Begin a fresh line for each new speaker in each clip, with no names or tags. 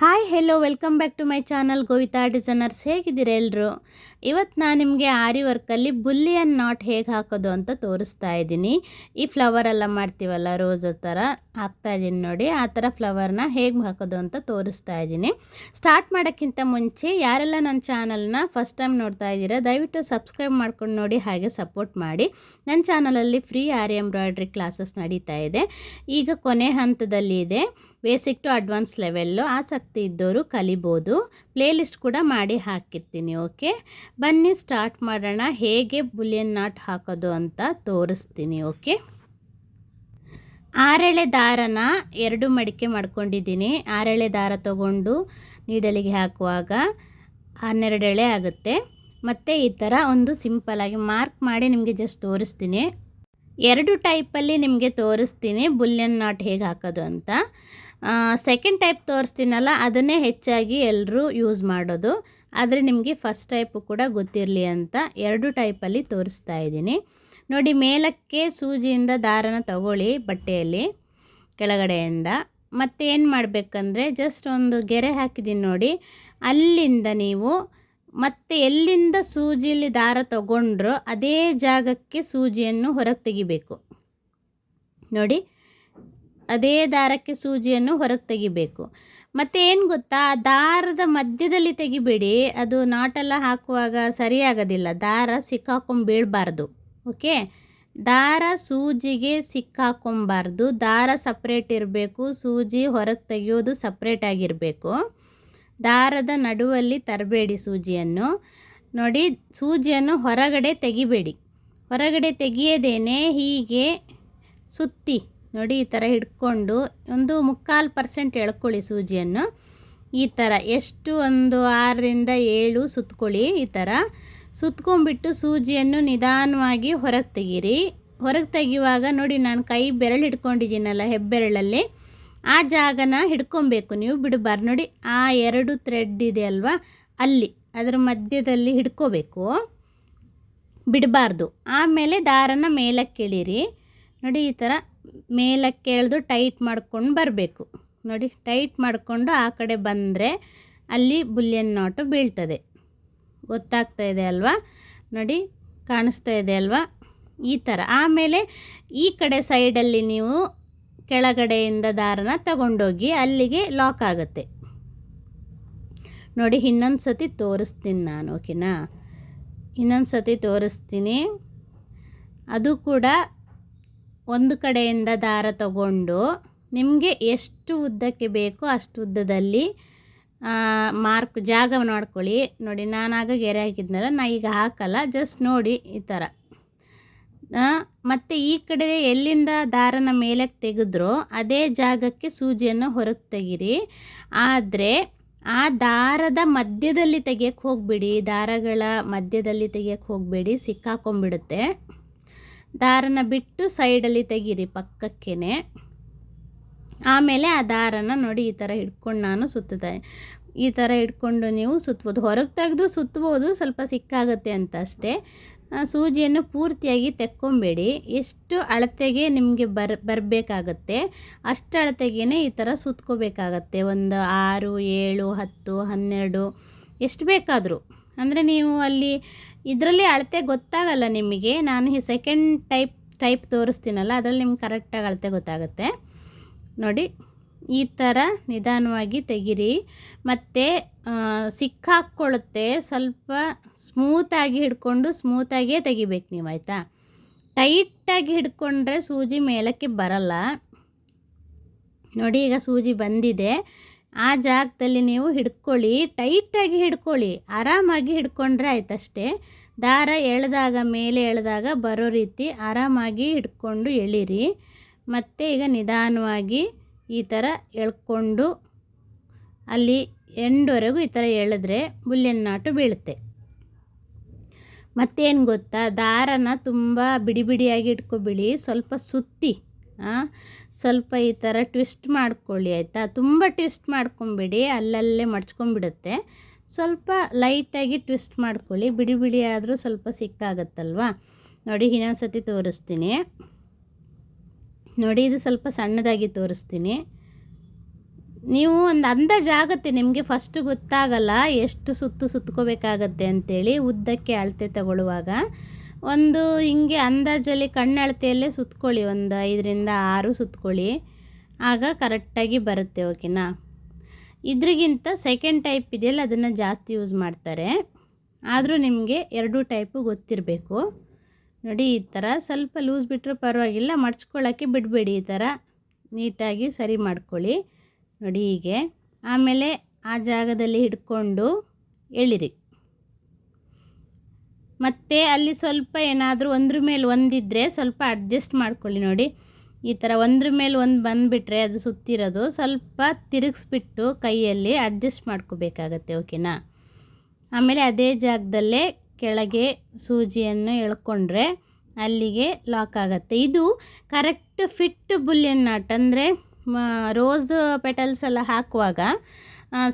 Hi hello welcome back to my channel Govitha designers ಹೇಗಿದ್ದೀರಾ ಎಲ್ಲರೂ ಇವತ್ತು ನಾನು ನಿಮಗೆ ಆರಿ ವರ್ಕಲ್ಲಿ ಬುಲ್ಲಿಯನ್ ನಾಟ್ ಹೇಗೆ ಹಾಕೋದು ಅಂತ ತೋರಿಸ್ತಾ ಇದ್ದೀನಿ. ಈ ಫ್ಲವರ್ ಎಲ್ಲ ಮಾಡ್ತೀವಲ್ಲ ರೋಸ್ ಥರ ಹಾಕ್ತಾ ಇದ್ದೀನಿ ನೋಡಿ, ಆ ಥರ ಫ್ಲವರ್ನ ಹೇಗೆ ಹಾಕೋದು ಅಂತ ತೋರಿಸ್ತಾ ಇದ್ದೀನಿ. ಸ್ಟಾರ್ಟ್ ಮಾಡೋಕ್ಕಿಂತ ಮುಂಚೆ ಯಾರೆಲ್ಲ ನನ್ನ ಚಾನಲ್ನ ಫಸ್ಟ್ ಟೈಮ್ ನೋಡ್ತಾ ಇದ್ದೀರಾ, ದಯವಿಟ್ಟು ಸಬ್ಸ್ಕ್ರೈಬ್ ಮಾಡ್ಕೊಂಡು ನೋಡಿ, ಹಾಗೆ ಸಪೋರ್ಟ್ ಮಾಡಿ. ನನ್ನ ಚಾನಲಲ್ಲಿ ಫ್ರೀ ಆರಿ ಎಂಬ್ರಾಯ್ಡ್ರಿ ಕ್ಲಾಸಸ್ ನಡೀತಾ ಇದೆ. ಈಗ ಕೊನೆ ಹಂತದಲ್ಲಿ ಇದೆ. ಬೇಸಿಕ್ ಟು ಅಡ್ವಾನ್ಸ್ ಲೆವೆಲ್ಲು ಆಸಕ್ತಿ ಇದ್ದವರು ಕಲಿಬೋದು. ಪ್ಲೇಲಿಸ್ಟ್ ಕೂಡ ಮಾಡಿ ಹಾಕಿರ್ತೀನಿ, ಓಕೆ? ಬನ್ನಿ, ಸ್ಟಾರ್ಟ್ ಮಾಡೋಣ. ಹೇಗೆ ಬುಲಿಯನ್ ನಾಟ್ ಹಾಕೋದು ಅಂತ ತೋರಿಸ್ತೀನಿ, ಓಕೆ? ಆರೆಳೆ ದಾರನ ಎರಡು ಮಡಿಕೆ ಮಾಡ್ಕೊಂಡಿದ್ದೀನಿ. ಆರೆಳೆ ದಾರ ತಗೊಂಡು ನೀಡಲಿಗೆ ಹಾಕುವಾಗ ಹನ್ನೆರಡು ಎಳೆ ಆಗುತ್ತೆ. ಮತ್ತು ಈ ಥರ ಒಂದು ಸಿಂಪಲಾಗಿ ಮಾರ್ಕ್ ಮಾಡಿ ನಿಮಗೆ ಜಸ್ಟ್ ತೋರಿಸ್ತೀನಿ. ಎರಡು ಟೈಪಲ್ಲಿ ನಿಮಗೆ ತೋರಿಸ್ತೀನಿ ಬುಲ್ಯನ್ ನಾಟ್ ಹೇಗೆ ಹಾಕೋದು ಅಂತ. ಸೆಕೆಂಡ್ ಟೈಪ್ ತೋರಿಸ್ತೀನಲ್ಲ, ಅದನ್ನೇ ಹೆಚ್ಚಾಗಿ ಎಲ್ಲರೂ ಯೂಸ್ ಮಾಡೋದು. ಆದರೆ ನಿಮಗೆ ಫಸ್ಟ್ ಟೈಪು ಕೂಡ ಗೊತ್ತಿರಲಿ ಅಂತ ಎರಡು ಟೈಪಲ್ಲಿ ತೋರಿಸ್ತಾ ಇದ್ದೀನಿ. ನೋಡಿ, ಮೇಲಕ್ಕೆ ಸೂಜಿಯಿಂದ ದಾರನ ತಗೊಳ್ಳಿ ಬಟ್ಟೆಯಲ್ಲಿ, ಕೆಳಗಡೆಯಿಂದ. ಮತ್ತೆ ಏನು ಮಾಡಬೇಕಂದ್ರೆ ಜಸ್ಟ್ ಒಂದು ಗೆರೆ ಹಾಕಿದ್ದೀನಿ ನೋಡಿ. ಅಲ್ಲಿಂದ ನೀವು ಮತ್ತೆ ಎಲ್ಲಿಂದ ಸೂಜಿಲಿ ದಾರ ತಗೊಂಡ್ರೋ, ಅದೇ ಜಾಗಕ್ಕೆ ಸೂಜಿಯನ್ನು ಹೊರಗೆ ತೆಗಿಬೇಕು. ನೋಡಿ ಅದೇ ದಾರಕ್ಕೆ ಸೂಜಿಯನ್ನು ಹೊರಗೆ ತೆಗಿಬೇಕು. ಮತ್ತು ಏನು ಗೊತ್ತಾ? ದಾರದ ಮಧ್ಯದಲ್ಲಿ ತೆಗಿಬೇಡಿ. ಅದು ನಾಟೆಲ್ಲ ಹಾಕುವಾಗ ಸರಿಯಾಗೋದಿಲ್ಲ. ದಾರ ಸಿಕ್ಕಾಕೊಂಡು ಬೀಳಬಾರ್ದು. ಓಕೆ? ದಾರ ಸೂಜಿಗೆ ಸಿಕ್ಕಾಕೊಂಬಾರ್ದು. ದಾರ ಸಪ್ರೇಟ್ ಇರಬೇಕು. ಸೂಜಿ ಹೊರಗೆ ತೆಗೆಯೋದು ಸಪ್ರೇಟಾಗಿರಬೇಕು ದಾರದ ನಡುವಲ್ಲಿ ತರಬೇಡಿ ಸೂಜಿಯನ್ನು. ನೋಡಿ, ಸೂಜಿಯನ್ನು ಹೊರಗಡೆ ತೆಗಿಬೇಡಿ. ಹೊರಗಡೆ ತೆಗೆಯೋದೇನೆ ಹೀಗೆ ಸುತ್ತಿ. ನೋಡಿ, ಈ ಥರ ಹಿಡ್ಕೊಂಡು ಒಂದು ಮುಕ್ಕಾಲು ಪರ್ಸೆಂಟ್ ಎಳ್ಕೊಳ್ಳಿ ಸೂಜಿಯನ್ನು. ಈ ಥರ ಎಷ್ಟು ಒಂದು ಆರರಿಂದ ಏಳು ಸುತ್ತಕೊಳ್ಳಿ ಈ ಥರ. ಸುತ್ಕೊಂಡ್ಬಿಟ್ಟು ಸೂಜಿಯನ್ನು ನಿಧಾನವಾಗಿ ಹೊರಗೆ ತೆಗೀರಿ. ಹೊರಗೆ ತೆಗೆಯುವಾಗ ನೋಡಿ, ನಾನು ಕೈ ಬೆರಳು ಹಿಡ್ಕೊಂಡಿದ್ದೀನಲ್ಲ ಹೆಬ್ಬೆರಳಲ್ಲಿ. ಆ ಜಾಗನ ಹಿಡ್ಕೊಬೇಕು ನೀವು, ಬಿಡಬಾರ್ದು. ನೋಡಿ, ಆ ಎರಡು ಥ್ರೆಡ್ ಇದೆ ಅಲ್ವಾ? ಅಲ್ಲಿ, ಅದರ ಮಧ್ಯದಲ್ಲಿ ಹಿಡ್ಕೋಬೇಕು. ಬಿಡಬಾರ್ದು. ಆಮೇಲೆ ದಾರನ ಮೇಲಕ್ಕೆ ಇಳೀರಿ ನೋಡಿ, ಈ ಥರ ಮೇಲಕ್ಕೆ ಎಳೆದು ಟೈಟ್ ಮಾಡ್ಕೊಂಡು ಬರಬೇಕು. ನೋಡಿ, ಟೈಟ್ ಮಾಡಿಕೊಂಡು ಆ ಕಡೆ ಬಂದರೆ ಅಲ್ಲಿ ಬುಲ್ಯನ್ ನಾಟು ಬೀಳ್ತದೆ. ಗೊತ್ತಾಗ್ತಾ ಇದೆ ಅಲ್ವಾ? ನೋಡಿ, ಕಾಣಿಸ್ತಾ ಇದೆ ಅಲ್ವಾ? ಈ ಥರ. ಆಮೇಲೆ ಈ ಕಡೆ ಸೈಡಲ್ಲಿ ನೀವು ಕೆಳಗಡೆಯಿಂದ ದಾರನ ತಗೊಂಡೋಗಿ ಅಲ್ಲಿಗೆ ಲಾಕ್ ಆಗುತ್ತೆ. ನೋಡಿ, ಇನ್ನೊಂದು ಸತಿ ತೋರಿಸ್ತೀನಿ ನಾನು, ಓಕೆನಾ? ಇನ್ನೊಂದು ಸತಿ ತೋರಿಸ್ತೀನಿ. ಅದು ಕೂಡ ಒಂದು ಕಡೆಯಿಂದ ದಾರ ತಗೊಂಡು ನಿಮಗೆ ಎಷ್ಟು ಉದ್ದಕ್ಕೆ ಬೇಕೋ ಅಷ್ಟು ಉದ್ದದಲ್ಲಿ ಮಾರ್ಕ್ ಜಾಗ ನೋಡ್ಕೊಳ್ಳಿ ನೋಡಿ, ನಾನಾಗ ಗೆರೆ ಹಾಕಿದ್ನಲ್ಲ ನಾನು ಈಗ ಹಾಕಲ್ಲ ಜಸ್ಟ್ ನೋಡಿ ಈ ಥರ. ಮತ್ತು ಈ ಕಡೆ ಎಲ್ಲಿಂದ ದಾರನ ಮೇಲೆ ತೆಗೆದ್ರೋ ಅದೇ ಜಾಗಕ್ಕೆ ಸೂಜಿಯನ್ನು ಹೊರಗೆ ತೆಗಿರಿ. ಆದರೆ ಆ ದಾರದ ಮಧ್ಯದಲ್ಲಿ ತೆಗಿಯಕ್ಕೆ ಹೋಗಬೇಡಿ, ದಾರಗಳ ಮಧ್ಯದಲ್ಲಿ ತೆಗಿಯಕ್ಕೆ ಹೋಗಬೇಡಿ, ಸಿಕ್ಕಾಕೊಂಡ್ಬಿಡುತ್ತೆ. ದಾರನ ಬಿಟ್ಟು ಸೈಡಲ್ಲಿ ತೆಗೀರಿ ಪಕ್ಕಕ್ಕೇ ಆಮೇಲೆ ಆ ದಾರನ ನೋಡಿ ಈ ಥರ ಹಿಡ್ಕೊಂಡು ನಾನು ಸುತ್ತದೆ ಈ ಥರ ಹಿಡ್ಕೊಂಡು ನೀವು ಸುತ್ಬೋದು. ಹೊರಗೆ ತೆಗೆದು ಸುತ್ತಬೋದು ಸ್ವಲ್ಪ ಸಿಕ್ಕಾಗುತ್ತೆ ಅಂತ ಅಷ್ಟೇ ಸೂಜಿಯನ್ನು ಪೂರ್ತಿಯಾಗಿ ತೆಕ್ಕೊಂಬೇಡಿ. ಎಷ್ಟು ಅಳತೆಗೆ ನಿಮಗೆ ಬರ್, ಬರಬೇಕಾಗತ್ತೆ ಅಷ್ಟು ಅಳತೆಗೇ ಈ ಥರ ಸುತ್ಕೋಬೇಕಾಗತ್ತೆ. ಒಂದು ಆರು, ಏಳು, ಹತ್ತು, ಹನ್ನೆರಡು, ಎಷ್ಟು ಬೇಕಾದರೂ. ಅಂದರೆ ನೀವು ಅಲ್ಲಿ ಇದರಲ್ಲಿ ಅಳತೆ ಗೊತ್ತಾಗಲ್ಲ ನಿಮಗೆ. ನಾನು ಈ ಸೆಕೆಂಡ್ ಟೈಪ್ ಟೈಪ್ ತೋರಿಸ್ತೀನಲ್ಲ, ಅದರಲ್ಲಿ ನಿಮ್ಗೆ ಕರೆಕ್ಟಾಗಿ ಅಳತೆ ಗೊತ್ತಾಗುತ್ತೆ. ನೋಡಿ, ಈ ಥರ ನಿಧಾನವಾಗಿ ತೆಗಿರಿ. ಮತ್ತು ಸಿಕ್ಕಾಕ್ಕೊಳ್ಳುತ್ತೆ ಸ್ವಲ್ಪ ಸ್ಮೂತಾಗಿ ಹಿಡ್ಕೊಂಡು ಸ್ಮೂತಾಗಿಯೇ ತೆಗಿಬೇಕು ನೀವು, ಆಯಿತಾ? ಟೈಟಾಗಿ ಹಿಡ್ಕೊಂಡ್ರೆ ಸೂಜಿ ಮೇಲಕ್ಕೆ ಬರಲ್ಲ. ನೋಡಿ, ಈಗ ಸೂಜಿ ಬಂದಿದೆ. ಆ ಜಾಗದಲ್ಲಿ ನೀವು ಹಿಡ್ಕೊಳ್ಳಿ, ಟೈಟಾಗಿ ಹಿಡ್ಕೊಳ್ಳಿ, ಆರಾಮಾಗಿ ಹಿಡ್ಕೊಂಡ್ರೆ ಆಯ್ತಷ್ಟೇ. ದಾರ ಎಳೆದಾಗ, ಮೇಲೆ ಎಳೆದಾಗ ಬರೋ ರೀತಿ ಆರಾಮಾಗಿ ಹಿಡ್ಕೊಂಡು ಎಳೀರಿ. ಮತ್ತು ಈಗ ನಿಧಾನವಾಗಿ ಈ ಥರ ಎಳ್ಕೊಂಡು ಅಲ್ಲಿ ಎಂಡವರೆಗೂ ಈ ಥರ ಎಳೆದ್ರೆ ಬುಲ್ಲಿನ ನಾಟು ಬೀಳುತ್ತೆ. ಮತ್ತೇನು ಗೊತ್ತಾ? ದಾರನ ತುಂಬ ಬಿಡಿ ಬಿಡಿಯಾಗಿ ಇಟ್ಕೊಬಿಡಿ, ಸ್ವಲ್ಪ ಸುತ್ತಿ. ಸ್ವಲ್ಪ ಈ ಥರ ಟ್ವಿಸ್ಟ್ ಮಾಡ್ಕೊಳ್ಳಿ, ಆಯಿತಾ? ತುಂಬ ಟ್ವಿಸ್ಟ್ ಮಾಡ್ಕೊಂಬಿಡಿ, ಅಲ್ಲಲ್ಲೇ ಮಡ್ಚ್ಕೊಂಬಿಡುತ್ತೆ. ಸ್ವಲ್ಪ ಲೈಟಾಗಿ ಟ್ವಿಸ್ಟ್ ಮಾಡ್ಕೊಳ್ಳಿ, ಬಿಡಿ ಬಿಡಿ ಆದರೂ ಸ್ವಲ್ಪ ಸಿಕ್ಕಾಗತ್ತಲ್ವ? ನೋಡಿ, ಇನ್ನೊಂದು ಸತಿ ತೋರಿಸ್ತೀನಿ. ನೋಡಿ, ಇದು ಸ್ವಲ್ಪ ಸಣ್ಣದಾಗಿ ತೋರಿಸ್ತೀನಿ. ನೀವು ಒಂದು ಅಂದಾಜು ಆಗುತ್ತೆ, ನಿಮಗೆ ಫಸ್ಟ್ ಗೊತ್ತಾಗಲ್ಲ ಎಷ್ಟು ಸುತ್ತು ಸುತ್ಕೋಬೇಕಾಗತ್ತೆ ಅಂತೇಳಿ ಉದ್ದಕ್ಕೆ ಅಳತೆ ತಗೊಳ್ಳುವಾಗ. ಒಂದು ಹಿಂಗೆ ಅಂದಾಜಲ್ಲಿ ಕಣ್ಣಳತೆಯಲ್ಲೇ ಸುತ್ಕೊಳ್ಳಿ, ಒಂದು ಐದರಿಂದ ಆರು ಸುತ್ಕೊಳ್ಳಿ. ಆಗ ಕರೆಕ್ಟಾಗಿ ಬರುತ್ತೆ, ಓಕೆನಾ? ಇದ್ರಿಗಿಂತ ಸೆಕೆಂಡ್ ಟೈಪ್ ಇದೆಯಲ್ಲ, ಅದನ್ನು ಜಾಸ್ತಿ ಯೂಸ್ ಮಾಡ್ತಾರೆ. ಆದರೂ ನಿಮಗೆ ಎರಡೂ ಟೈಪು ಗೊತ್ತಿರಬೇಕು. ನೋಡಿ, ಈ ಥರ ಸ್ವಲ್ಪ ಲೂಸ್ ಬಿಟ್ಟರೆ ಪರವಾಗಿಲ್ಲ ಮಡ್ಚ್ಕೊಳ್ಳೋಕ್ಕೆ ಬಿಡಬೇಡಿ ಈ ಥರ. ನೀಟಾಗಿ ಸರಿ ಮಾಡ್ಕೊಳ್ಳಿ. ನೋಡಿ ಹೀಗೆ. ಆಮೇಲೆ ಆ ಜಾಗದಲ್ಲಿ ಹಿಡ್ಕೊಂಡು ಎಳಿರಿ. ಮತ್ತು ಅಲ್ಲಿ ಸ್ವಲ್ಪ ಏನಾದರೂ ಒಂದ್ರ ಮೇಲೆ ಒಂದಿದ್ದರೆ ಸ್ವಲ್ಪ ಅಡ್ಜಸ್ಟ್ ಮಾಡ್ಕೊಳ್ಳಿ ನೋಡಿ. ಈ ಥರ ಒಂದ್ರ ಮೇಲೆ ಒಂದು ಬಂದುಬಿಟ್ರೆ ಅದು ಸುತ್ತಿರೋದು. ಸ್ವಲ್ಪ ತಿರುಗಿಸ್ಬಿಟ್ಟು ಕೈಯಲ್ಲಿ ಅಡ್ಜಸ್ಟ್ ಮಾಡ್ಕೋಬೇಕಾಗತ್ತೆ ಓಕೆನಾ ಆಮೇಲೆ ಅದೇ ಜಾಗದಲ್ಲೇ ಕೆಳಗೆ ಸೂಜಿಯನ್ನು ಎಳ್ಕೊಂಡ್ರೆ ಅಲ್ಲಿಗೆ ಲಾಕ್ ಆಗುತ್ತೆ. ಇದು ಕರೆಕ್ಟ್ ಫಿಟ್ ಬುಲ್ಲಿಯನ್ ನಾಟ್ ಅಂದರೆ ರೋಸ್ ಪೆಟಲ್ಸ್ ಎಲ್ಲ ಹಾಕುವಾಗ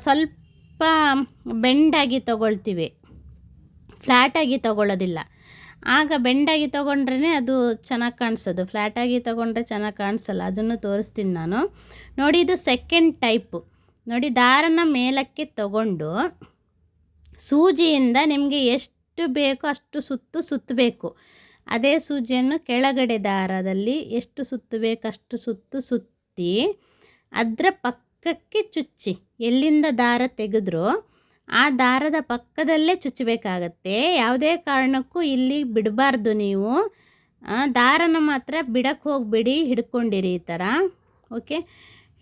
ಸ್ವಲ್ಪ ಬೆಂಡಾಗಿ ತಗೊಳ್ತೀವಿ. ಫ್ಲ್ಯಾಟಾಗಿ ತಗೊಳ್ಳೋದಿಲ್ಲ. ಆಗ ಬೆಂಡಾಗಿ ತೊಗೊಂಡ್ರೇ ಅದು ಚೆನ್ನಾಗಿ ಕಾಣಿಸೋದು. ಫ್ಲ್ಯಾಟಾಗಿ ತೊಗೊಂಡ್ರೆ ಚೆನ್ನಾಗಿ ಕಾಣಿಸಲ್ಲ. ಅದನ್ನು ತೋರಿಸ್ತೀನಿ ನಾನು. ನೋಡಿ, ಇದು ಸೆಕೆಂಡ್ ಟೈಪು ನೋಡಿ, ದಾರನ ಮೇಲಕ್ಕೆ ತಗೊಂಡು ಸೂಜಿಯಿಂದ ನಿಮಗೆ ಎಷ್ಟು ಬೇಕೋ ಅಷ್ಟು ಸುತ್ತು ಸುತ್ತಬೇಕು. ಅದೇ ಸೂಜಿಯನ್ನು ಕೆಳಗಡೆ ದಾರದಲ್ಲಿ ಎಷ್ಟು ಸುತ್ತಬೇಕು ಅಷ್ಟು ಸುತ್ತು ಸುತ್ತಿ ಅದರ ಪಕ್ಕಕ್ಕೆ ಚುಚ್ಚಿ. ಎಲ್ಲಿಂದ ದಾರ ತೆಗೆದ್ರೂ ಆ ದಾರದ ಪಕ್ಕದಲ್ಲೇ ಚುಚ್ಚಬೇಕಾಗತ್ತೆ. ಯಾವುದೇ ಕಾರಣಕ್ಕೂ ಇಲ್ಲಿ ಬಿಡಬಾರ್ದು ನೀವು. ದಾರನ ಮಾತ್ರ ಬಿಡಕ್ಕೆ ಹೋಗಿಬಿಡಿ, ಹಿಡ್ಕೊಂಡಿರಿ ಈ ಥರ ಓಕೆ?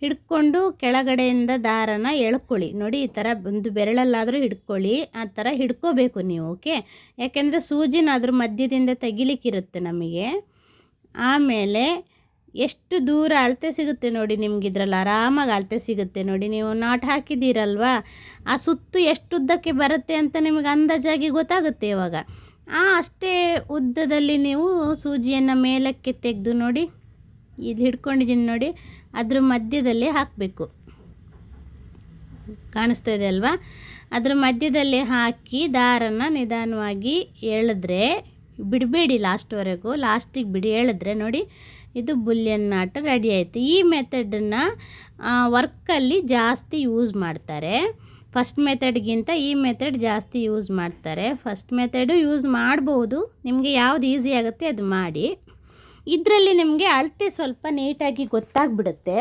ಹಿಡ್ಕೊಂಡು ಕೆಳಗಡೆಯಿಂದ ದಾರನ ಎಳ್ಕೊಳ್ಳಿ. ನೋಡಿ, ಈ ಥರ ಒಂದು ಬೆರಳಲ್ಲಾದರೂ ಹಿಡ್ಕೊಳ್ಳಿ. ಆ ಥರ ಹಿಡ್ಕೋಬೇಕು ನೀವು, ಓಕೆ? ಯಾಕೆಂದರೆ ಸೂಜಿನ ಅದ್ರ ಮಧ್ಯದಿಂದ ತೆಗಿಲಿಕ್ಕಿರುತ್ತೆ ನಮಗೆ. ಆಮೇಲೆ ಎಷ್ಟು ದೂರ ಅಳತೆ ಸಿಗುತ್ತೆ ನೋಡಿ ನಿಮ್ಗೆ ಇದರಲ್ಲಿ, ಆರಾಮಾಗಿ ಅಳತೆ ಸಿಗುತ್ತೆ ನೋಡಿ. ನೀವು ನಾಟ್ ಹಾಕಿದ್ದೀರಲ್ವಾ? ಆ ಸುತ್ತು ಎಷ್ಟು ಉದ್ದಕ್ಕೆ ಬರುತ್ತೆ ಅಂತ ನಿಮಗೆ ಅಂದಾಜಾಗಿ ಗೊತ್ತಾಗುತ್ತೆ ಇವಾಗ. ಆ ಅಷ್ಟೇ ಉದ್ದದಲ್ಲಿ ನೀವು ಸೂಜಿಯನ್ನು ಮೇಲಕ್ಕೆ ತೆಗೆದು ನೋಡಿ ಇದು ಹಿಡ್ಕೊಂಡಿದ್ದೀನಿ ನೋಡಿ, ಅದ್ರ ಮಧ್ಯದಲ್ಲಿ ಹಾಕಬೇಕು. ಕಾಣಿಸ್ತಾ ಇದೆ ಅಲ್ವಾ? ಅದ್ರ ಮಧ್ಯದಲ್ಲಿ ಹಾಕಿ ದಾರನ ನಿಧಾನವಾಗಿ ಎಳೆದ್ರೆ, ಬಿಡಬೇಡಿ ಲಾಸ್ಟ್ವರೆಗೂ ಲಾಸ್ಟಿಗೆ ಬಿಡಿ ಎಳೆದ್ರೆ ನೋಡಿ ಇದು ಬುಲ್ಯನ್ ಆಟ ರೆಡಿ ಆಯಿತು. ಈ ಮೆಥಡನ್ನು ವರ್ಕಲ್ಲಿ ಜಾಸ್ತಿ ಯೂಸ್ ಮಾಡ್ತಾರೆ. ಫಸ್ಟ್ ಮೆಥಡ್ಗಿಂತ ಈ ಮೆಥಡ್ ಜಾಸ್ತಿ ಯೂಸ್ ಮಾಡ್ತಾರೆ. ಫಸ್ಟ್ ಮೆಥಡು ಯೂಸ್ ಮಾಡ್ಬೋದು. ನಿಮಗೆ ಯಾವ್ದು ಈಸಿ ಆಗುತ್ತೆ ಅದು ಮಾಡಿ. ಇದರಲ್ಲಿ ನಿಮಗೆ ಅಳತೆ ಸ್ವಲ್ಪ ನೀಟಾಗಿ ಗೊತ್ತಾಗ್ಬಿಡುತ್ತೆ.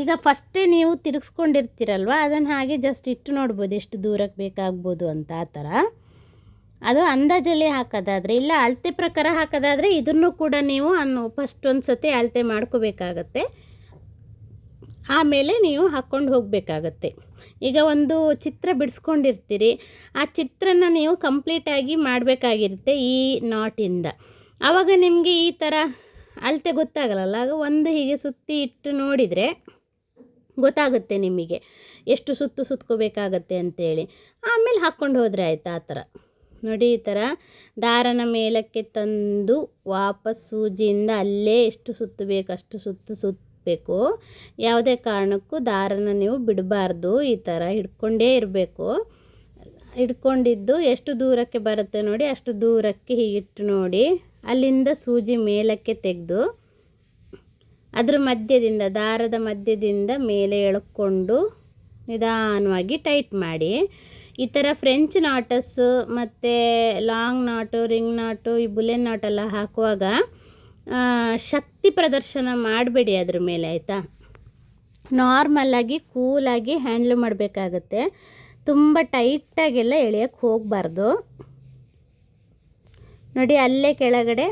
ಈಗ ಫಸ್ಟೇ ನೀವು ತಿರುಗಿಸ್ಕೊಂಡಿರ್ತೀರಲ್ವ? ಅದನ್ನು ಹಾಗೆ ಜಸ್ಟ್ ಇಟ್ಟು ನೋಡ್ಬೋದು. ಎಷ್ಟು ದೂರಕ್ಕೆ ಬೇಕಾಗ್ಬೋದು ಅಂತ ಆ ಥರ. ಅದು ಅಂದಾಜಲ್ಲಿ ಹಾಕೋದಾದರೆ, ಇಲ್ಲ ಅಳತೆ ಪ್ರಕಾರ ಹಾಕೋದಾದರೆ ಇದನ್ನು ಕೂಡ ನೀವು ಅನ್ನು ಫಸ್ಟ್ ಒಂದು ಸತಿ ಅಳತೆ ಮಾಡ್ಕೋಬೇಕಾಗತ್ತೆ. ಆಮೇಲೆ ನೀವು ಹಾಕ್ಕೊಂಡು ಹೋಗಬೇಕಾಗತ್ತೆ. ಈಗ ಒಂದು ಚಿತ್ರ ಬಿಡಿಸ್ಕೊಂಡಿರ್ತೀರಿ, ಆ ಚಿತ್ರನ ನೀವು ಕಂಪ್ಲೀಟಾಗಿ ಮಾಡಬೇಕಾಗಿರುತ್ತೆ ಈ ನಾಟಿಂದ ಆವಾಗ ನಿಮಗೆ ಈ ಥರ ಅಳತೆ ಗೊತ್ತಾಗಲ್ಲ ಆಗ ಒಂದು ಹೀಗೆ ಸುತ್ತಿ ಇಟ್ಟು ನೋಡಿದರೆ ಗೊತ್ತಾಗುತ್ತೆ ನಿಮಗೆ, ಎಷ್ಟು ಸುತ್ತು ಸುತ್ಕೋಬೇಕಾಗತ್ತೆ ಅಂತೇಳಿ. ಆಮೇಲೆ ಹಾಕ್ಕೊಂಡು ಹೋದರೆ ಆಯ್ತು ಆ ಥರ ನೋಡಿ ಈ ಥರ ದಾರನ ಮೇಲಕ್ಕೆ ತಂದು ವಾಪಸ್ ಸೂಜಿಯಿಂದ ಅಲ್ಲೇ ಎಷ್ಟು ಸುತ್ತಬೇಕು, ಅಷ್ಟು ಸುತ್ತು ಸುತ್ತಬೇಕು. ಯಾವುದೇ ಕಾರಣಕ್ಕೂ ದಾರನ ನೀವು ಬಿಡಬಾರ್ದು, ಈ ಥರ ಹಿಡ್ಕೊಂಡೇ ಇರಬೇಕು. ಹಿಡ್ಕೊಂಡಿದ್ದು ಎಷ್ಟು ದೂರಕ್ಕೆ ಬರುತ್ತೆ ನೋಡಿ, ಅಷ್ಟು ದೂರಕ್ಕೆ ಹೀಗಿಟ್ಟು ನೋಡಿ. ಅಲ್ಲಿಂದ ಸೂಜಿ ಮೇಲಕ್ಕೆ ತೆಗೆದು ಅದ್ರ ಮಧ್ಯದಿಂದ, ದಾರದ ಮಧ್ಯದಿಂದ ಮೇಲೆ ಎಳ್ಕೊಂಡು ನಿಧಾನವಾಗಿ ಟೈಟ್ ಮಾಡಿ. ಈ ಥರ ಫ್ರೆಂಚ್ ನಾಟಸ್ಸು ಮತ್ತು ಲಾಂಗ್ ನಾಟು, ರಿಂಗ್ ನಾಟು, ಈ ಬುಲೆನ್ ನಾಟೆಲ್ಲ ಹಾಕುವಾಗ ಶಕ್ತಿ ಪ್ರದರ್ಶನ ಮಾಡಬೇಡಿ ಅದ್ರ ಮೇಲೆ, ಆಯಿತಾ? ನಾರ್ಮಲ್ಲಾಗಿ ಕೂಲಾಗಿ ಹ್ಯಾಂಡ್ಲ್ ಮಾಡಬೇಕಾಗತ್ತೆ. ತುಂಬ ಟೈಟಾಗೆಲ್ಲ ಎಳೆಯೋಕ್ಕೆ ಹೋಗಬಾರ್ದು. ನೋಡಿ, ಅಲ್ಲೇ ಕೆಳಗಡೆ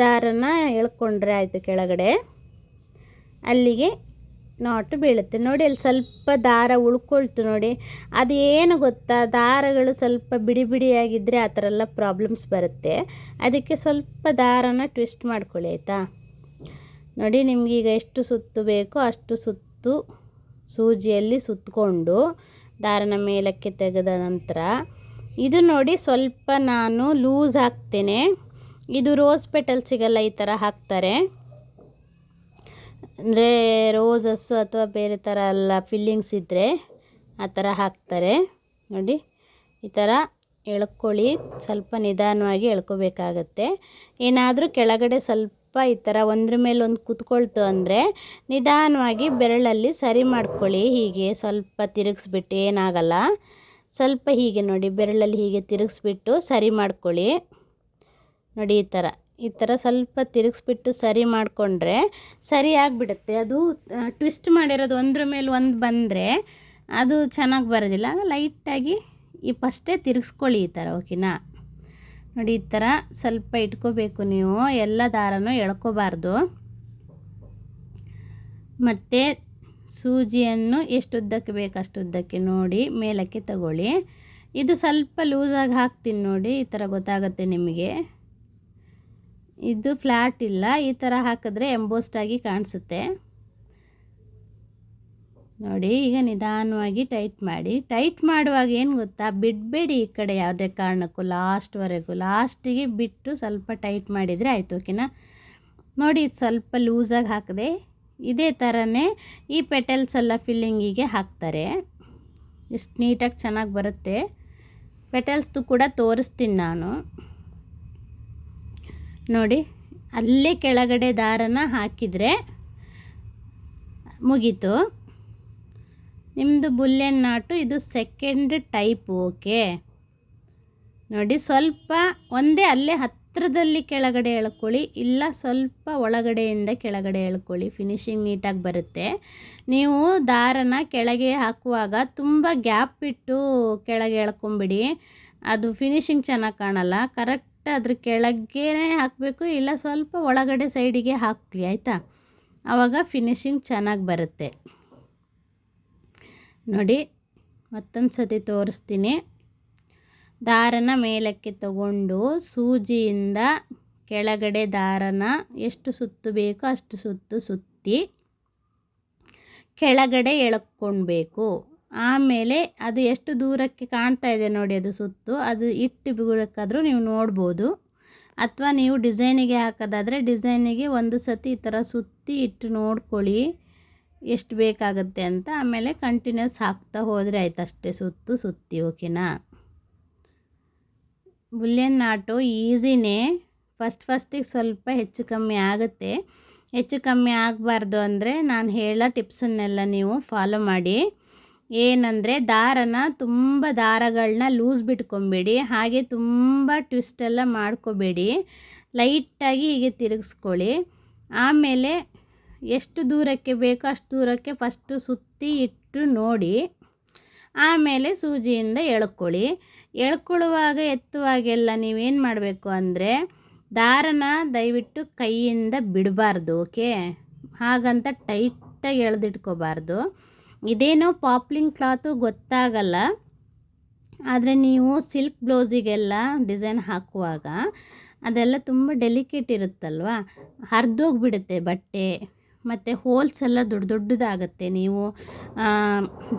ದಾರನ ಎಳ್ಕೊಂಡ್ರೆ ಆಯಿತು ಕೆಳಗಡೆ. ಅಲ್ಲಿಗೆ ನಾಟು ಬೀಳುತ್ತೆ. ನೋಡಿ, ಅಲ್ಲಿ ಸ್ವಲ್ಪ ದಾರ ಉಳ್ಕೊಳ್ತು ನೋಡಿ. ಅದೇನು ಗೊತ್ತಾ? ದಾರಗಳು ಸ್ವಲ್ಪ ಬಿಡಿ ಬಿಡಿಯಾಗಿದ್ದರೆ ಆ ಥರ ಎಲ್ಲ ಪ್ರಾಬ್ಲಮ್ಸ್ ಬರುತ್ತೆ. ಅದಕ್ಕೆ ಸ್ವಲ್ಪ ದಾರನ ಟ್ವಿಸ್ಟ್ ಮಾಡ್ಕೊಳ್ಳಿ, ಆಯಿತಾ? ನೋಡಿ ನಿಮಗೀಗ ಎಷ್ಟು ಸುತ್ತು ಬೇಕೋ ಅಷ್ಟು ಸುತ್ತು ಸೂಜಿಯಲ್ಲಿ ಸುತ್ತಕೊಂಡು ದಾರನ ಮೇಲಕ್ಕೆ ತೆಗೆದ ನಂತರ ಇದು ನೋಡಿ ಸ್ವಲ್ಪ ನಾನು ಲೂಸ್ ಹಾಕ್ತೇನೆ. ಇದು ರೋಸ್ ಪೆಟಲ್ಸಿಗೆಲ್ಲ ಈ ಥರ ಹಾಕ್ತಾರೆ. ಅಂದರೆ ರೋಸಸ್ಸು ಅಥವಾ ಬೇರೆ ಥರ ಎಲ್ಲ ಫಿಲ್ಲಿಂಗ್ಸ್ ಇದ್ದರೆ ಆ ಥರ ಹಾಕ್ತಾರೆ. ನೋಡಿ, ಈ ಥರ ಎಳ್ಕೊಳ್ಳಿ, ಸ್ವಲ್ಪ ನಿಧಾನವಾಗಿ ಎಳ್ಕೊಬೇಕಾಗತ್ತೆ. ಏನಾದರೂ ಕೆಳಗಡೆ ಸ್ವಲ್ಪ ಈ ಥರ ಒಂದ್ರ ಮೇಲೆ ಒಂದು ಕೂತ್ಕೊಳ್ತು ಅಂದರೆ ನಿಧಾನವಾಗಿ ಬೆರಳಲ್ಲಿ ಸರಿ ಮಾಡ್ಕೊಳ್ಳಿ. ಹೀಗೆ ಸ್ವಲ್ಪ ತಿರುಗಿಸ್ಬಿಟ್ಟು ಏನಾಗಲ್ಲ. ಸ್ವಲ್ಪ ಹೀಗೆ ನೋಡಿ, ಬೆರಳಲ್ಲಿ ಹೀಗೆ ತಿರುಗಿಸ್ಬಿಟ್ಟು ಸರಿ ಮಾಡ್ಕೊಳ್ಳಿ. ನೋಡಿ, ಈ ಥರ ಈ ಥರ ಸ್ವಲ್ಪ ತಿರುಗಿಸ್ಬಿಟ್ಟು ಸರಿ ಮಾಡಿಕೊಂಡ್ರೆ ಸರಿ ಆಗಿಬಿಡುತ್ತೆ. ಅದು ಟ್ವಿಸ್ಟ್ ಮಾಡಿರೋದು ಒಂದ್ರ ಮೇಲೆ ಒಂದು ಬಂದರೆ ಅದು ಚೆನ್ನಾಗಿ ಬರೋದಿಲ್ಲ. ಲೈಟಾಗಿ ಈ ಫಸ್ಟೇ ತಿರುಗಿಸ್ಕೊಳ್ಳಿ ಈ ಥರ ಓಕೆನಾ ನೋಡಿ, ಈ ಥರ ಸ್ವಲ್ಪ ಇಟ್ಕೋಬೇಕು ನೀವು. ಎಲ್ಲ ದಾರನೂ ಎಳ್ಕೋಬಾರ್ದು. ಮತ್ತು ಸೂಜಿಯನ್ನು ಎಷ್ಟು ಉದ್ದಕ್ಕೆ ಬೇಕು ಅಷ್ಟು ಉದ್ದಕ್ಕೆ ನೋಡಿ, ಮೇಲಕ್ಕೆ ತಗೊಳ್ಳಿ. ಇದು ಸ್ವಲ್ಪ ಲೂಸಾಗಿ ಹಾಕ್ತೀನಿ ನೋಡಿ, ಈ ಥರ ಗೊತ್ತಾಗುತ್ತೆ ನಿಮಗೆ. ಇದು ಫ್ಲ್ಯಾಟ್ ಇಲ್ಲ, ಈ ಥರ ಹಾಕಿದ್ರೆ ಎಂಬೋಸ್ಟಾಗಿ ಕಾಣಿಸುತ್ತೆ. ನೋಡಿ, ಈಗ ನಿಧಾನವಾಗಿ ಟೈಟ್ ಮಾಡಿ. ಟೈಟ್ ಮಾಡುವಾಗ ಏನು ಗೊತ್ತಾ? ಬಿಡಬೇಡಿ ಈ ಕಡೆ ಯಾವುದೇ ಕಾರಣಕ್ಕೂ ಲಾಸ್ಟ್ವರೆಗೂ ಲಾಸ್ಟಿಗೆ ಬಿಟ್ಟು ಸ್ವಲ್ಪ ಟೈಟ್ ಮಾಡಿದರೆ ಆಯಿತು ಓಕೆನಾ ನೋಡಿ, ಇದು ಸ್ವಲ್ಪ ಲೂಸಾಗಿ ಹಾಕಿದೆ. ಇದೇ ಥರನೇ ಈ ಪೆಟಲ್ಸ್ ಎಲ್ಲ ಫಿಲ್ಲಿಂಗಿಗೆ ಹಾಕ್ತಾರೆ. ಎಷ್ಟು ನೀಟಾಗಿ ಚೆನ್ನಾಗಿ ಬರುತ್ತೆ. ಪೆಟಲ್ಸ್ದು ಕೂಡ ತೋರಿಸ್ತೀನಿ ನಾನು. ನೋಡಿ, ಅಲ್ಲೇ ಕೆಳಗಡೆ ದಾರನ ಹಾಕಿದರೆ ಮುಗೀತು. ನಿಮ್ಮದು ಬುಲ್ಲೆನ್ ನಾಟು, ಇದು ಸೆಕೆಂಡ್ ಟೈಪ್ ಓಕೆ ನೋಡಿ, ಸ್ವಲ್ಪ ಒಂದೇ ಅಲ್ಲೇ ಹತ್ತಿರದಲ್ಲಿ ಕೆಳಗಡೆ ಎಳ್ಕೊಳ್ಳಿ, ಇಲ್ಲ ಸ್ವಲ್ಪ ಒಳಗಡೆಯಿಂದ ಕೆಳಗಡೆ ಎಳ್ಕೊಳ್ಳಿ ಫಿನಿಶಿಂಗ್ ನೀಟಾಗಿ ಬರುತ್ತೆ. ನೀವು ದಾರನ ಕೆಳಗೆ ಹಾಕುವಾಗ ತುಂಬ ಗ್ಯಾಪ್ ಇಟ್ಟು ಕೆಳಗೆ ಎಳ್ಕೊಂಬಿಡಿ. ಅದು ಫಿನಿಶಿಂಗ್ ಚೆನ್ನಾಗಿ ಕಾಣಲ್ಲ ಕರೆಕ್ಟ್ ಅದ್ರ ಕೆಳಗೇನೆ ಹಾಕಬೇಕು, ಇಲ್ಲ ಸ್ವಲ್ಪ ಒಳಗಡೆ ಸೈಡಿಗೆ ಹಾಕಿ ಆಯಿತಾ? ಆವಾಗ ಫಿನಿಶಿಂಗ್ ಚೆನ್ನಾಗಿ ಬರುತ್ತೆ. ನೋಡಿ, ಮತ್ತೊಂದು ಸತಿ ತೋರಿಸ್ತೀನಿ. ದಾರನ ಮೇಲಕ್ಕೆ ತಗೊಂಡು ಸೂಜಿಯಿಂದ ಕೆಳಗಡೆ ದಾರನ ಎಷ್ಟು ಸುತ್ತು ಬೇಕೋ ಅಷ್ಟು ಸುತ್ತು ಸುತ್ತಿ ಕೆಳಗಡೆ ಎಳ್ಕೊಳ್ಬೇಕು ಆಮೇಲೆ ಅದು ಎಷ್ಟು ದೂರಕ್ಕೆ ಕಾಣ್ತಾ ಇದೆ ನೋಡಿ ಅದು ಸುತ್ತು. ಅದು ಇಟ್ಟು ಬಿಡೋಕ್ಕಾದರೂ ನೀವು ನೋಡ್ಬೋದು. ಅಥವಾ ನೀವು ಡಿಸೈನಿಗೆ ಹಾಕೋದಾದರೆ ಡಿಸೈನಿಗೆ ಒಂದು ಸತಿ ಈ ಥರ ಸುತ್ತಿ ಇಟ್ಟು ನೋಡ್ಕೊಳ್ಳಿ ಎಷ್ಟು ಬೇಕಾಗುತ್ತೆ ಅಂತ. ಆಮೇಲೆ ಕಂಟಿನ್ಯೂಸ್ ಹಾಕ್ತಾ ಹೋದರೆ ಆಯ್ತು ಅಷ್ಟೇ ಸುತ್ತು, ಸುತ್ತಿ, ಓಕೆನಾ? ಬುಲ್ಲಿಯನ್ ನಾಟು ಈಸಿನೇ. ಫಸ್ಟ್ ಫಸ್ಟಿಗೆ ಸ್ವಲ್ಪ ಹೆಚ್ಚು ಕಮ್ಮಿ ಆಗುತ್ತೆ. ಹೆಚ್ಚು ಕಮ್ಮಿ ಆಗಬಾರ್ದು ಅಂದರೆ ನಾನು ಹೇಳೋ ಟಿಪ್ಸನ್ನೆಲ್ಲ ನೀವು ಫಾಲೋ ಮಾಡಿ. ಏನಂದರೆ ದಾರನ ತುಂಬ ದಾರಗಳನ್ನ ಲೂಸ್ ಬಿಟ್ಕೊಬೇಡಿ, ಹಾಗೆ ತುಂಬ ಟ್ವಿಸ್ಟೆಲ್ಲ ಮಾಡ್ಕೋಬೇಡಿ, ಲೈಟಾಗಿ ಹೀಗೆ ತಿರುಗಿಸ್ಕೊಳ್ಳಿ. ಆಮೇಲೆ ಎಷ್ಟು ದೂರಕ್ಕೆ ಬೇಕೋ ಅಷ್ಟು ದೂರಕ್ಕೆ ಫಸ್ಟು ಸುತ್ತಿ ಇಟ್ಟು ನೋಡಿ, ಆಮೇಲೆ ಸೂಜಿಯಿಂದ ಎಳ್ಕೊಳ್ಳಿ. ಎಳ್ಕೊಳ್ಳುವಾಗ ಎತ್ತುವಾಗೆಲ್ಲ ನೀವೇನು ಮಾಡಬೇಕು ಅಂದರೆ ದಾರನ ದಯವಿಟ್ಟು ಕೈಯಿಂದ ಬಿಡಬಾರ್ದು, ಓಕೆ? ಹಾಗಂತ ಟೈಟಾಗಿ ಎಳೆದಿಟ್ಕೋಬಾರ್ದು. ಇದೇನೋ ಪಾಪ್ಲಿನ್ ಕ್ಲಾತು ಗೊತ್ತಾಗಲ್ಲ. ಆದರೆ ನೀವು ಸಿಲ್ಕ್ ಬ್ಲೌಸಿಗೆಲ್ಲ ಡಿಸೈನ್ ಹಾಕುವಾಗ ಅದೆಲ್ಲ ತುಂಬ ಡೆಲಿಕೇಟ್ ಇರುತ್ತಲ್ವ? ಹರಿದೋಗ್ಬಿಡುತ್ತೆ ಬಟ್ಟೆ, ಮತ್ತು ಹೋಲ್ಸ್ ಎಲ್ಲ ದೊಡ್ಡ ದೊಡ್ಡದಾಗುತ್ತೆ. ನೀವು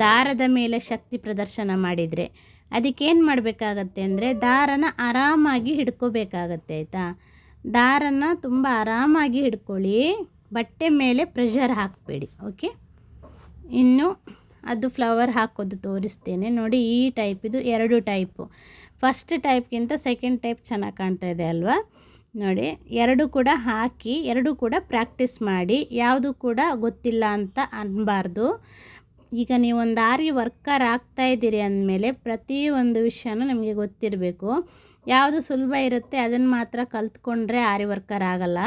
ದಾರದ ಮೇಲೆ ಶಕ್ತಿ ಪ್ರದರ್ಶನ ಮಾಡಿದರೆ ಅದಕ್ಕೇನು ಮಾಡಬೇಕಾಗತ್ತೆ ಅಂದರೆ ದಾರನ ಆರಾಮಾಗಿ ಹಿಡ್ಕೋಬೇಕಾಗತ್ತೆ, ಆಯಿತಾ? ದಾರನ ತುಂಬ ಆರಾಮಾಗಿ ಹಿಡ್ಕೊಳ್ಳಿ, ಬಟ್ಟೆ ಮೇಲೆ ಪ್ರೆಷರ್ ಹಾಕಬೇಡಿ ಓಕೆ ಇನ್ನು ಅದು ಫ್ಲವರ್ ಹಾಕೋದು ತೋರಿಸ್ತೇನೆ. ನೋಡಿ ಈ ಟೈಪ್ ಇದು ಎರಡು ಟೈಪು ಫಸ್ಟ್ ಟೈಪ್ಗಿಂತ ಸೆಕೆಂಡ್ ಟೈಪ್ ಚೆನ್ನಾಗಿ ಕಾಣ್ತಾ ಇದೆ ಅಲ್ವಾ? ನೋಡಿ, ಎರಡು ಕೂಡ ಹಾಕಿ, ಎರಡು ಕೂಡ ಪ್ರಾಕ್ಟೀಸ್ ಮಾಡಿ, ಯಾವುದು ಕೂಡ ಗೊತ್ತಿಲ್ಲ ಅಂತ ಅನ್ನಬಾರ್ದು ಈಗ ನೀವು ಒಂದು ಆರಿ ವರ್ಕರ್ ಆಗ್ತಾ ಇದ್ದೀರಿ ಅಂದಮೇಲೆ ಪ್ರತಿಯೊಂದು ವಿಷಯನೂ ನಿಮಗೆ ಗೊತ್ತಿರಬೇಕು. ಯಾವುದು ಸುಲಭ ಇರುತ್ತೆ ಅದನ್ನು ಮಾತ್ರ ಕಲ್ತ್ಕೊಂಡ್ರೆ ಆರಿ ವರ್ಕರ್ ಆಗಲ್ಲ.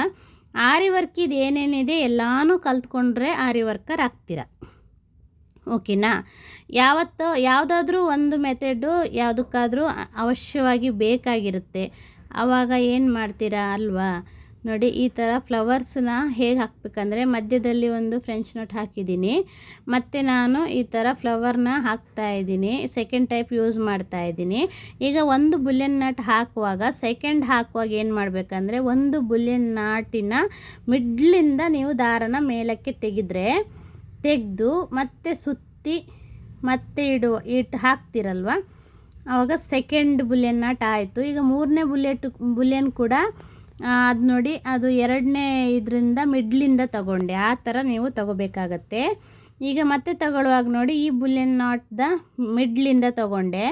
ಆರಿ ವರ್ಕಿದು ಏನೇನಿದೆ ಎಲ್ಲನೂ ಕಲ್ತ್ಕೊಂಡ್ರೆ ಆರಿ ವರ್ಕರ್ ಆಗ್ತೀರ. ಓಕೆನಾ? ಯಾವತ್ತೋ, ಯಾವುದಾದ್ರೂ ಒಂದು ಮೆಥಡು ಯಾವುದಕ್ಕಾದರೂ ಅವಶ್ಯವಾಗಿ ಬೇಕಾಗಿರುತ್ತೆ. ಆವಾಗ ಏನು ಮಾಡ್ತೀರಾ ಅಲ್ವಾ? ನೋಡಿ, ಈ ಥರ ಫ್ಲವರ್ಸನ್ನ ಹೇಗೆ ಹಾಕ್ಬೇಕಂದ್ರೆ ಮಧ್ಯದಲ್ಲಿ ಒಂದು ಫ್ರೆಂಚ್ ನೋಟ್ ಹಾಕಿದ್ದೀನಿ. ಮತ್ತು ನಾನು ಈ ಥರ ಫ್ಲವರ್ನ ಹಾಕ್ತಾ ಇದ್ದೀನಿ. ಸೆಕೆಂಡ್ ಟೈಪ್ ಯೂಸ್ ಮಾಡ್ತಾ ಇದ್ದೀನಿ. ಈಗ ಒಂದು ಬುಲ್ಯನ್ ನಾಟ್ ಹಾಕುವಾಗ ಸೆಕೆಂಡ್ ಹಾಕುವಾಗ ಏನು ಮಾಡಬೇಕಂದ್ರೆ ಒಂದು ಬುಲ್ಯನ್ ನಾಟಿನ ಮಿಡ್ಲಿಂದ ನೀವು ದಾರನ ಮೇಲಕ್ಕೆ ತೆಗೆದ್ರೆ ತೆಗೆದು ಮತ್ತೆ ಸುತ್ತಿ ಮತ್ತೆ ಇಡು ಇಟ್ಟು ಹಾಕ್ತಿರಲ್ವ? ಆವಾಗ ಸೆಕೆಂಡ್ ಬುಲಿಯನ್ ನಾಟ್ ಆಯಿತು. ಈಗ ಮೂರನೇ ಬುಲೆಟ್, ಬುಲಿಯನ್ ಕೂಡ ಅದು ನೋಡಿ ಅದು ಎರಡನೇ ಇದರಿಂದ ಮಿಡ್ಲಿಂದ ತಗೊಂಡೆ. ಆ ಥರ ನೀವು ತಗೋಬೇಕಾಗತ್ತೆ. ಈಗ ಮತ್ತೆ ತಗೊಳ್ಳುವಾಗ ನೋಡಿ ಈ ಬುಲಿಯನ್ ನಾಟ್ದ ಮಿಡ್ಲಿಂದ ತಗೊಂಡೆ.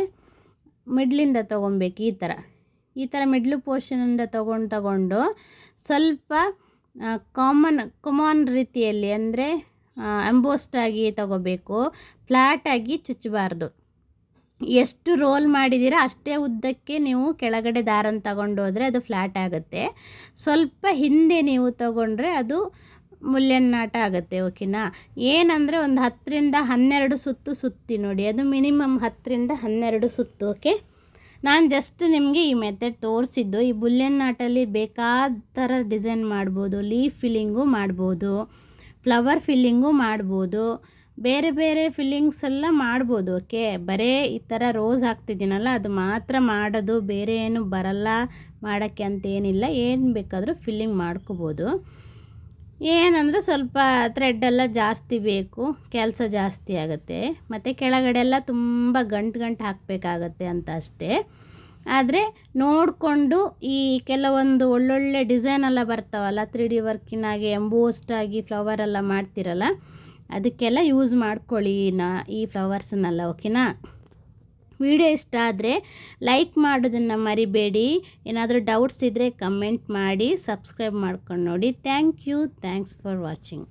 ಮಿಡ್ಲಿಂದ ತೊಗೊಬೇಕು ಈ ಥರ ಈ ಥರ ಮಿಡ್ಲು ಪೋರ್ಷನಿಂದ ತೊಗೊಂಡು ತಗೊಂಡು ಸ್ವಲ್ಪ ಕಾಮನ್ ಕಾಮನ್ ರೀತಿಯಲ್ಲಿ ಅಂದರೆ ಎಂಬೋಸ್ಟ್ ಆಗಿ ತಗೋಬೇಕು. ಫ್ಲ್ಯಾಟಾಗಿ ಚುಚ್ಚಬಾರ್ದು. ಎಷ್ಟು ರೋಲ್ ಮಾಡಿದ್ದೀರಾ ಅಷ್ಟೇ ಉದ್ದಕ್ಕೆ ನೀವು ಕೆಳಗಡೆ ದಾರನ ತಗೊಂಡೋದ್ರೆ ಅದು ಫ್ಲ್ಯಾಟ್ ಆಗುತ್ತೆ. ಸ್ವಲ್ಪ ಹಿಂದೆ ನೀವು ತಗೊಂಡ್ರೆ ಅದು ಮುಲ್ಯನ್ನಾಟ ಆಗುತ್ತೆ, ಓಕೆನಾ? ಏನಂದರೆ ಒಂದು ಹತ್ತರಿಂದ ಹನ್ನೆರಡು ಸುತ್ತು ಸುತ್ತಿ ನೋಡಿ. ಅದು ಮಿನಿಮಮ್ ಹತ್ತರಿಂದ ಹನ್ನೆರಡು ಸುತ್ತು, ಓಕೆ? ನಾನು ಜಸ್ಟ್ ನಿಮಗೆ ಈ ಮೆಥಡ್ ತೋರಿಸಿದ್ದು. ಈ ಬುಲ್ಯನ್ನಾಟಲ್ಲಿ ಬೇಕಾದ ಥರ ಡಿಸೈನ್ ಮಾಡ್ಬೋದು ಲೀಫ್ ಫಿಲ್ಲಿಂಗು ಮಾಡ್ಬೋದು. ಫ್ಲವರ್ ಫಿಲ್ಲಿಂಗು ಮಾಡ್ಬೋದು. ಬೇರೆ ಬೇರೆ ಫಿಲ್ಲಿಂಗ್ಸ್ ಎಲ್ಲ ಮಾಡ್ಬೋದು, ಓಕೆ? ಬರೇ ಈ ಥರ ರೋಸ್ ಹಾಕ್ತಿದ್ದೀನಲ್ಲ, ಅದು ಮಾತ್ರ ಮಾಡೋದು, ಬೇರೆ ಏನು ಬರಲ್ಲ ಮಾಡೋಕ್ಕೆ ಅಂತೇನಿಲ್ಲ ಏನು ಬೇಕಾದರೂ ಫಿಲ್ಲಿಂಗ್ ಮಾಡ್ಕೋಬೋದು. ಏನಂದರೆ ಸ್ವಲ್ಪ ಥ್ರೆಡ್ಡೆಲ್ಲ ಜಾಸ್ತಿ ಬೇಕು, ಕೆಲಸ ಜಾಸ್ತಿ ಆಗುತ್ತೆ. ಮತ್ತು ಕೆಳಗಡೆ ಎಲ್ಲ ತುಂಬ ಗಂಟು ಗಂಟು ಹಾಕಬೇಕಾಗತ್ತೆ ಅಂತ ಅಷ್ಟೇ. ಆದರೆ ನೋಡಿಕೊಂಡು ಈ ಕೆಲವೊಂದು ಒಳ್ಳೊಳ್ಳೆ ಡಿಸೈನ್ ಎಲ್ಲ ಬರ್ತಾವಲ್ಲ ತ್ರೀ ಡಿ ವರ್ಕಿನಾಗೆ ಎಂಬೋಸ್ಟ್ ಆಗಿ ಫ್ಲವರ್ ಎಲ್ಲ ಮಾಡ್ತಿರಲ್ಲ, ಅದಕ್ಕೆಲ್ಲ ಯೂಸ್ ಮಾಡ್ಕೊಳ್ಳಿ ನಾ ಈ ಫ್ಲವರ್ಸನ್ನೆಲ್ಲ ಓಕೆನಾ ವಿಡಿಯೋ ಇಷ್ಟ ಆದರೆ ಲೈಕ್ ಮಾಡೋದನ್ನು ಮರಿಬೇಡಿ. ಏನಾದರೂ ಡೌಟ್ಸ್ ಇದ್ದರೆ ಕಮೆಂಟ್ ಮಾಡಿ ಸಬ್ಸ್ಕ್ರೈಬ್ ಮಾಡ್ಕೊಂಡು ನೋಡಿ. Thank you thanks for watching